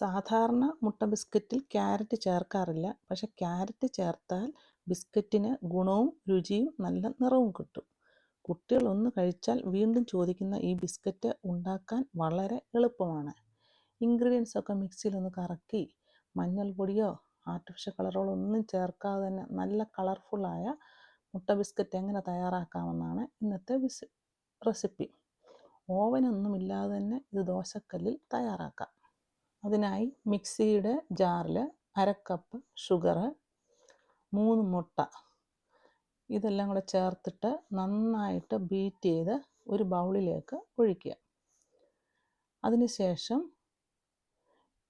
സാധാരണ മുട്ട ബിസ്ക്കറ്റിൽ ക്യാരറ്റ് ചേർക്കാറില്ല. പക്ഷെ ക്യാരറ്റ് ചേർത്താൽ ബിസ്ക്കറ്റിന് ഗുണവും രുചിയും നല്ല നിറവും കിട്ടും. കുട്ടികൾ ഒന്ന് കഴിച്ചാൽ വീണ്ടും ചോദിക്കുന്ന ഈ ബിസ്ക്കറ്റ് ഉണ്ടാക്കാൻ വളരെ എളുപ്പമാണ്. ഇൻഗ്രീഡിയൻസ് ഒക്കെ മിക്സിയിൽ ഒന്ന് കറക്കി മഞ്ഞൾപ്പൊടിയോ ആർട്ടിഫിഷ്യൽ കളറുകളോ ഒന്നും ചേർക്കാതെ തന്നെ നല്ല കളർഫുള്ളായ മുട്ട ബിസ്ക്കറ്റ് എങ്ങനെ തയ്യാറാക്കാമെന്നാണ് ഇന്നത്തെ ബിസ് റെസിപ്പി. ഓവനൊന്നുമില്ലാതെ തന്നെ ഇത് ദോശക്കല്ലിൽ തയ്യാറാക്കാം. അതിനായി മിക്സിയുടെ ജാറിൽ അരക്കപ്പ് കപ്പ് ഷുഗർ മൂന്ന് മുട്ട. ഇതെല്ലാം കൂടെ ചേർത്തിട്ട് നന്നായിട്ട് ബീറ്റ് ചെയ്ത് ഒരു ബൗളിലേക്ക് ഒഴിക്കുക. അതിനുശേഷം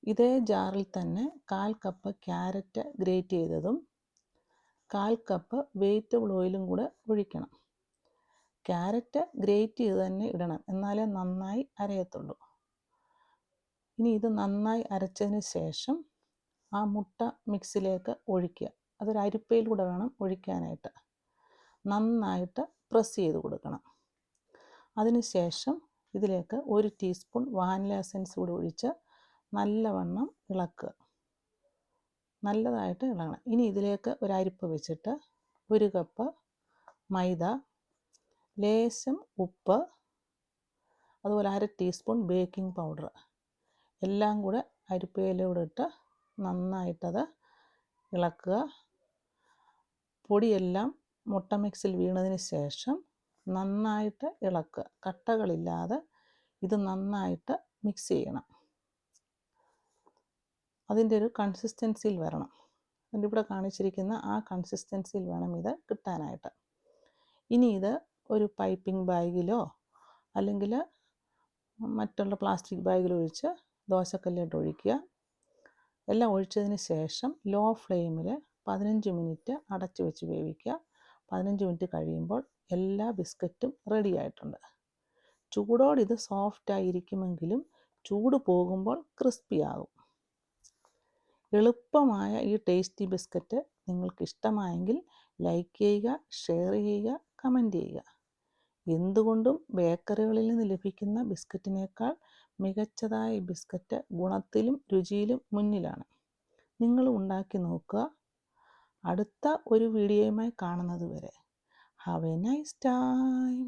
ഇതേ ജാറിൽ തന്നെ കാൽ കപ്പ് ക്യാരറ്റ് ഗ്രേറ്റ് ചെയ്തതും കാൽ കപ്പ് വെജിറ്റബിൾ ഓയിലും കൂടെ ഒഴിക്കണം. ക്യാരറ്റ് ഗ്രേറ്റ് ചെയ്ത് തന്നെ ഇടണം. എന്നാലേ നന്നായി അരയത്തുള്ളൂ. ഇനി ഇത് നന്നായി അരച്ചതിന് ശേഷം ആ മുട്ട മിക്സിലേക്ക് ഒഴിക്കുക. അതൊരു അരിപ്പയിലൂടെ വേണം ഒഴിക്കാനായിട്ട്. നന്നായിട്ട് പ്രസ് ചെയ്ത് കൊടുക്കണം. അതിനുശേഷം ഇതിലേക്ക് ഒരു ടീസ്പൂൺ വാനില എസൻസ് കൂടി ഒഴിച്ച് നല്ലവണ്ണം ഇളക്കുക. നല്ലതായിട്ട് ഇളകണം. ഇനി ഇതിലേക്ക് ഒരു അരിപ്പ് വെച്ചിട്ട് ഒരു കപ്പ് മൈദ ലേശം ഉപ്പ് അതുപോലെ അര ടീസ്പൂൺ ബേക്കിംഗ് പൗഡർ. എല്ലാം കൂടെ അരിപ്പയിലൂടെ ഇട്ട് നന്നായിട്ടത് ഇളക്കുക. പൊടിയെല്ലാം മുട്ട മിക്സിൽ വീണതിന് ശേഷം നന്നായിട്ട് ഇളക്കുക. കട്ടകളില്ലാതെ ഇത് നന്നായിട്ട് മിക്സ് ചെയ്യണം. അതിന്റെ ഒരു കൺസിസ്റ്റൻസിയിൽ വരണം. അതിന്റെ ഇവിടെ കാണിച്ചിരിക്കുന്ന ആ കൺസിസ്റ്റൻസിയിൽ വേണം ഇത് കിട്ടാനായിട്ട്. ഇനി ഇത് ഒരു പൈപ്പിംഗ് ബാഗിലോ അല്ലെങ്കിൽ മറ്റുള്ള പ്ലാസ്റ്റിക് ബാഗിലോ ഒഴിച്ച് ദോശക്കല്ലിട്ട് ഒഴിക്കുക. എല്ലാം ഒഴിച്ചതിന് ശേഷം ലോ ഫ്ലെയിമിൽ പതിനഞ്ച് മിനിറ്റ് അടച്ച് വെച്ച് വേവിക്കുക. പതിനഞ്ച് മിനിറ്റ് കഴിയുമ്പോൾ എല്ലാ ബിസ്ക്കറ്റും റെഡി ആയിട്ടുണ്ട്. ചൂടോടെ ഇത് സോഫ്റ്റ് ആയിരിക്കുമെങ്കിലും ചൂട് പോകുമ്പോൾ ക്രിസ്പി ആകും. എളുപ്പമായ ഈ ടേസ്റ്റി ബിസ്ക്കറ്റ് നിങ്ങൾക്ക് ഇഷ്ടമായെങ്കിൽ ലൈക്ക് ചെയ്യുക ഷെയർ ചെയ്യുക കമന്റ് ചെയ്യുക. എന്തുകൊണ്ടും ബേക്കറികളിൽ നിന്ന് ലഭിക്കുന്ന ബിസ്ക്കറ്റിനേക്കാൾ മികച്ചതായ ഈ ബിസ്ക്കറ്റ് ഗുണത്തിലും രുചിയിലും മുന്നിലാണ്. നിങ്ങൾ ഉണ്ടാക്കി നോക്കുക. അടുത്ത ഒരു വീഡിയോയുമായി കാണുന്നത് വരെ. Have A nice time